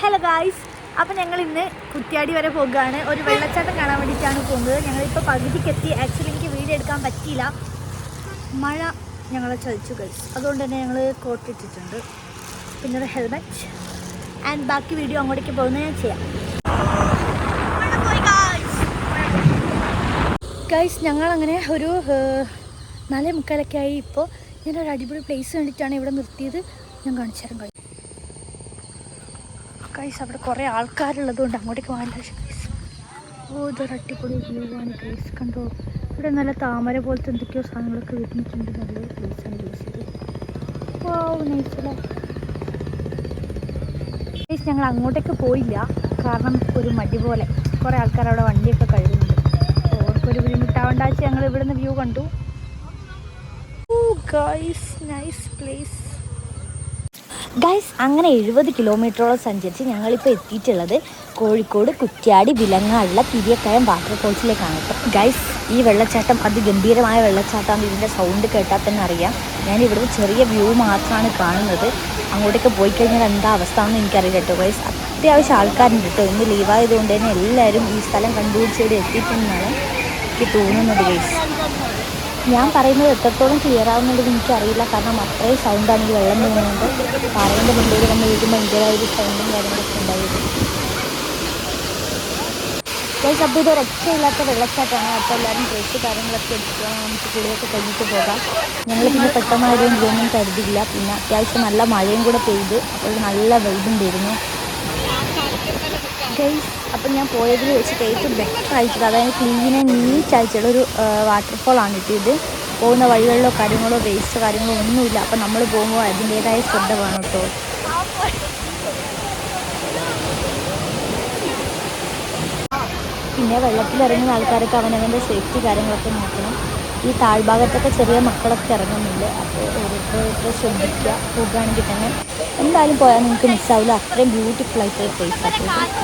Hello guys അപ്പോൾ ഞങ്ങൾ ഇന്ന് കുറ്റ്യാടി വരെ പോകുകയാണ്. ഒരു വെള്ളച്ചാട്ടം കാണാൻ വേണ്ടിയിട്ടാണ് പോകുന്നത്. ഞങ്ങളിപ്പോൾ പകുതിക്കെത്തി. ആക്ച്വലി എനിക്ക് വീഡിയോ എടുക്കാൻ പറ്റിയില്ല. മഴ ഞങ്ങളെ ചതിച്ചു ഗൈസ് അതുകൊണ്ട് തന്നെ ഞങ്ങൾ കോട്ട് ഇട്ടിട്ടുണ്ട്. പിന്നെ ഒരു ഹെൽമെറ്റ് ആൻഡ് ബാക്കി വീഡിയോ അങ്ങോട്ടേക്ക് പോകുന്നത് ഞാൻ ചെയ്യാം. ഗൈസ് ഞങ്ങളങ്ങനെ ഒരു നാലേ മുക്കാലൊക്കെ ആയി ഇപ്പോൾ ഞാനൊരു അടിപൊളി പ്ലേസ് കണ്ടിട്ടാണ് ഇവിടെ നിർത്തിയത്. ഞാൻ കാണിച്ചു തരാം ഗൈസ് അവിടെ കുറേ ആൾക്കാരുള്ളത് കൊണ്ട് അങ്ങോട്ടേക്ക് പോകാനില്ല. പക്ഷേ ഗൈസ് ഓ ഇതൊരു അടിപൊളി വ്യൂ ആണ്. ഗൈസ് കണ്ടോ? ഇവിടെ നല്ല താമര പോലത്തെ എന്തൊക്കെയോ സാധനങ്ങളൊക്കെ വരുന്നിട്ടുണ്ട് നല്ല പ്ലേസാണ് യൂസ് ചെയ്ത് ഓ നൈസല്ലേ ഗൈസ് ഞങ്ങൾ അങ്ങോട്ടേക്ക് പോയില്ല. കാരണം ഒരു മടി പോലെ. കുറേ ആൾക്കാർ അവിടെ വണ്ടിയൊക്കെ കഴുകുന്നുണ്ട് അവർക്കൊരു ബുദ്ധിമുട്ടാവണ്ടാച്ച് ഞങ്ങൾ ഇവിടുന്ന് വ്യൂ കണ്ടു. Oh guys nice place guys അങ്ങനെ എഴുപത് കിലോമീറ്ററോളം സഞ്ചരിച്ച് ഞങ്ങളിപ്പോൾ എത്തിയിട്ടുള്ളത് കോഴിക്കോട് കുറ്റ്യാടി വിലങ്ങാടുള്ള തിരിയക്കയം വാട്ടർഫോൾസിലേക്കാണ് കേട്ടോ. ഗൈസ് ഈ വെള്ളച്ചാട്ടം അതിഗംഭീരമായ വെള്ളച്ചാട്ടമാണ് ഇതിന്റെ സൗണ്ട് കേട്ടാൽ തന്നെ അറിയാം. ഞാൻ ചെറിയ വ്യൂ മാത്രമാണ് കാണുന്നത്. അങ്ങോട്ടേക്ക് പോയി കഴിഞ്ഞാൽ എന്താ അവസ്ഥ എന്ന് എനിക്കറിയില്ല കേട്ടോ ഗൈസ് അത്യാവശ്യം ആൾക്കാരുണ്ട് കേട്ടോ. ഇന്ന് ലീവായതുകൊണ്ട് തന്നെ എല്ലാവരും ഈ സ്ഥലം കണ്ടുപിടിച്ച് ഇവിടെ എത്തിയിട്ടുണ്ടെന്നാണ് എനിക്ക് തോന്നുന്നത് ഗൈസ് ഞാൻ പറയുന്നത് എത്രത്തോളം ക്ലിയർ ആവുന്നുണ്ടെന്ന് എനിക്കറിയില്ല. കാരണം അത്രയും സൗണ്ടാണ് ഈ വെള്ളം വീണുകൊണ്ട്. പാറേന്റെ മുമ്പിൽ വന്ന് വീഴുമ്പോൾ ഭയങ്കര ഒരു സൗണ്ടും കാര്യങ്ങളൊക്കെ ഉണ്ടായിരുന്നു. ഗൈസ് അപ്പോൾ ഇത് രക്ഷയില്ലാത്ത വെള്ളച്ചാട്ടമാണ്. അപ്പോൾ എല്ലാവരും ഡ്രസ്സ് കാര്യങ്ങളൊക്കെ എടുക്കുക. നമുക്ക് കുളിയൊക്കെ കഴിഞ്ഞിട്ട് പോകാം. ഞങ്ങൾ പിന്നെ പെട്ടെന്നായതുകൊണ്ട് ഇതൊന്നും കരുതിയില്ല. പിന്നെ അത്യാവശ്യം നല്ല മഴയും കൂടെ പെയ്ത് അപ്പോൾ നല്ല വെയിലും വെയിലുണ്ടായിരുന്നു ഗൈസ് അപ്പം ഞാൻ പോയതിൽ വെച്ചിട്ട് ഏറ്റവും ബെറ്റർ ആയിട്ടുള്ള അതായത് ക്ലീൻ ആൻഡ് നീറ്റ് ആയിട്ടുള്ള ഒരു ഇത് ഇത്. പോകുന്ന വഴികളിലോ കാര്യങ്ങളോ വേസ്റ്റോ കാര്യങ്ങളോ ഒന്നുമില്ല. അപ്പം നമ്മൾ പോകുമ്പോൾ അതിന്റേതായ ശ്രദ്ധ വേണം കേട്ടോ. പിന്നെ വെള്ളത്തിലിറങ്ങുന്ന ആൾക്കാരൊക്കെ അവനവന്റെ സേഫ്റ്റി കാര്യങ്ങളൊക്കെ നോക്കണം. ഈ താഴ്ഭാഗത്തൊക്കെ ചെറിയ മക്കളൊക്കെ ഇറങ്ങുന്നുണ്ട് അപ്പോൾ ഓരോരുത്തർ ശ്രദ്ധിക്കുക. പോകുകയാണെങ്കിൽ തന്നെ എന്തായാലും പോയാൽ നിങ്ങൾക്ക് മിസ്സാവില്ല അത്രയും ബ്യൂട്ടിഫുൾ ആയിട്ടുള്ള പ്ലേസ് ആണ്